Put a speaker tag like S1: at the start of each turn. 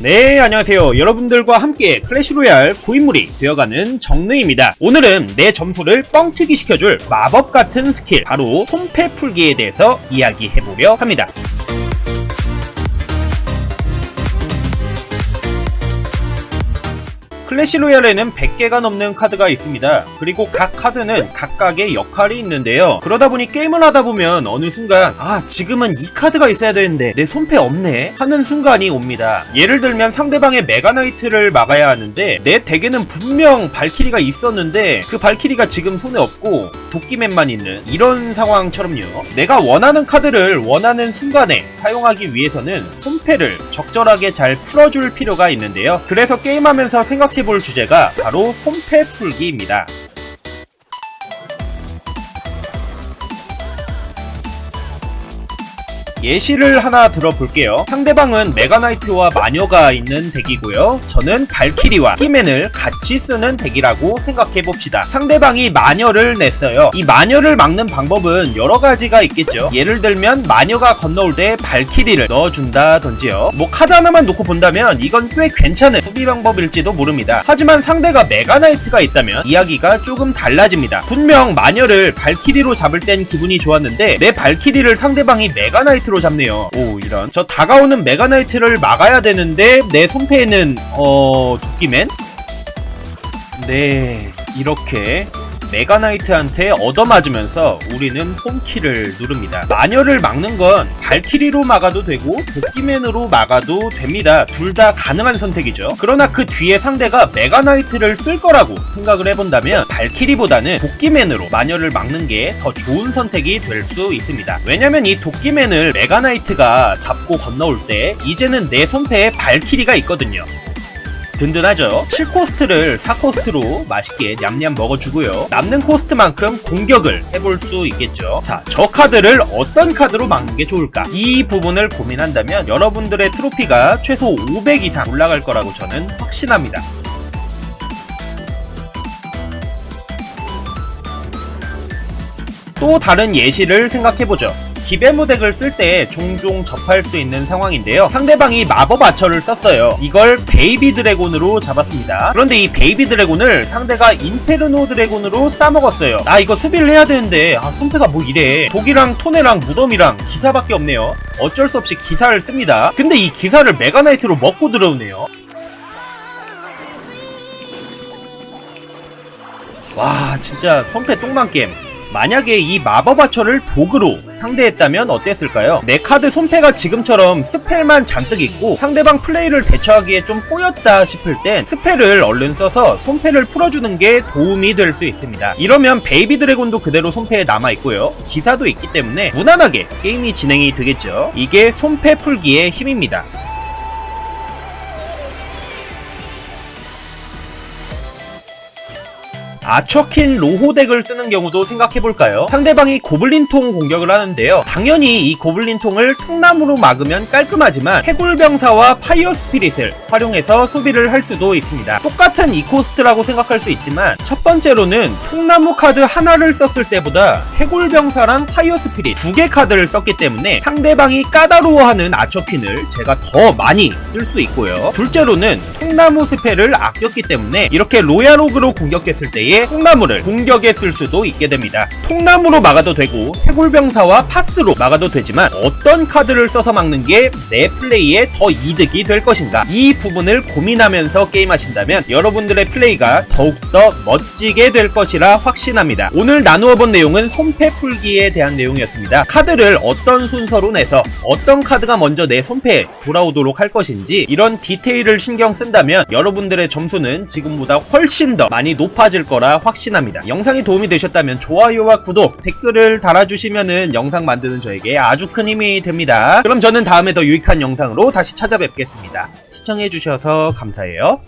S1: 네, 안녕하세요. 여러분들과 함께 클래시로얄 고인물이 되어가는 정르입니다. 오늘은 내 점수를 뻥튀기 시켜줄 마법 같은 스킬, 바로 손패 풀기에 대해서 이야기해보려 합니다. 클래시 로얄에는 100개가 넘는 카드가 있습니다. 그리고 각 카드는 각각의 역할이 있는데요. 그러다 보니 게임을 하다 보면 어느 순간 아 지금은 이 카드가 있어야 되는데 내 손패 없네 하는 순간이 옵니다. 예를 들면 상대방의 메가나이트를 막아야 하는데 내 덱에는 분명 발키리가 있었는데 그 발키리가 지금 손에 없고 도끼맨만 있는 이런 상황처럼요. 내가 원하는 카드를 원하는 순간에 사용하기 위해서는 손패를 적절하게 잘 풀어줄 필요가 있는데요. 그래서 게임하면서 생각해 볼 주제가 바로 손패 풀기입니다. 예시를 하나 들어볼게요. 상대방은 메가나이트와 마녀가 있는 덱이고요. 저는 발키리와 키맨을 같이 쓰는 덱이라고 생각해봅시다. 상대방이 마녀를 냈어요. 이 마녀를 막는 방법은 여러 가지가 있겠죠. 예를 들면 마녀가 건너올 때 발키리를 넣어준다든지요. 뭐 카드 하나만 놓고 본다면 이건 꽤 괜찮은 수비 방법일지도 모릅니다. 하지만 상대가 메가나이트가 있다면 이야기가 조금 달라집니다. 분명 마녀를 발키리로 잡을 땐 기분이 좋았는데 내 발키리를 상대방이 메가나이트 메가 나이트로 잡네요. 오 이런. 저 다가오는 메가나이트를 막아야 되는데 내 손패에는 어 도끼맨? 네 이렇게 메가나이트한테 얻어맞으면서 우리는 홈키를 누릅니다. 마녀를 막는 건 발키리로 막아도 되고 도끼맨으로 막아도 됩니다. 둘 다 가능한 선택이죠. 그러나 그 뒤에 상대가 메가나이트를 쓸 거라고 생각을 해본다면 발키리보다는 도끼맨으로 마녀를 막는 게 더 좋은 선택이 될 수 있습니다. 왜냐면 이 도끼맨을 메가나이트가 잡고 건너올 때 이제는 내 손패에 발키리가 있거든요. 든든하죠. 7코스트를 4코스트로 맛있게 냠냠 먹어주고요. 남는 코스트만큼 공격을 해볼 수 있겠죠. 자, 저 카드를 어떤 카드로 막는 게 좋을까? 이 부분을 고민한다면 여러분들의 트로피가 최소 500 이상 올라갈 거라고 저는 확신합니다. 또 다른 예시를 생각해보죠. 기베무 덱을 쓸 때 종종 접할 수 있는 상황인데요. 상대방이 마법 아처를 썼어요. 이걸 베이비 드래곤으로 잡았습니다. 그런데 이 베이비 드래곤을 상대가 인페르노 드래곤으로 싸먹었어요. 아 이거 수비를 해야 되는데 아 손패가 뭐 이래. 독이랑 토네랑 무덤이랑 기사밖에 없네요. 어쩔 수 없이 기사를 씁니다. 근데 이 기사를 메가나이트로 먹고 들어오네요. 와 진짜 손패 게임. 만약에 이 마법 아처를 도구로 상대했다면 어땠을까요? 내 카드 손패가 지금처럼 스펠만 잔뜩 있고 상대방 플레이를 대처하기에 좀 꼬였다 싶을 땐 스펠을 얼른 써서 손패를 풀어주는 게 도움이 될 수 있습니다. 이러면 베이비 드래곤도 그대로 손패에 남아있고요. 기사도 있기 때문에 무난하게 게임이 진행이 되겠죠. 이게 손패 풀기의 힘입니다. 아처킨 로호 덱을 쓰는 경우도 생각해볼까요? 상대방이 고블린통 공격을 하는데요. 당연히 이 고블린통을 통나무로 막으면 깔끔하지만 해골병사와 파이어 스피릿을 활용해서 수비를 할 수도 있습니다. 똑같은 이 코스트라고 생각할 수 있지만 첫 번째로는 통나무 카드 하나를 썼을 때보다 해골병사랑 파이어 스피릿 두 개 카드를 썼기 때문에 상대방이 까다로워하는 아처킨을 제가 더 많이 쓸 수 있고요. 둘째로는 통나무 스펠을 아꼈기 때문에 이렇게 로얄로그로 공격했을 때에 통나무를 공격에 쓸 수도 있게 됩니다. 통나무로 막아도 되고 해골병사와 파스로 막아도 되지만 어떤 카드를 써서 막는 게 내 플레이에 더 이득이 될 것인가 이 부분을 고민하면서 게임하신다면 여러분들의 플레이가 더욱더 멋지게 될 것이라 확신합니다. 오늘 나누어 본 내용은 손패 풀기에 대한 내용이었습니다. 카드를 어떤 순서로 내서 어떤 카드가 먼저 내 손패에 돌아오도록 할 것인지 이런 디테일을 신경 쓴다면 여러분들의 점수는 지금보다 훨씬 더 많이 높아질 거라 확신합니다. 영상이 도움이 되셨다면 좋아요와 구독, 댓글을 달아주시면은 영상 만드는 저에게 아주 큰 힘이 됩니다. 그럼 저는 다음에 더 유익한 영상으로 다시 찾아뵙겠습니다. 시청해주셔서 감사해요.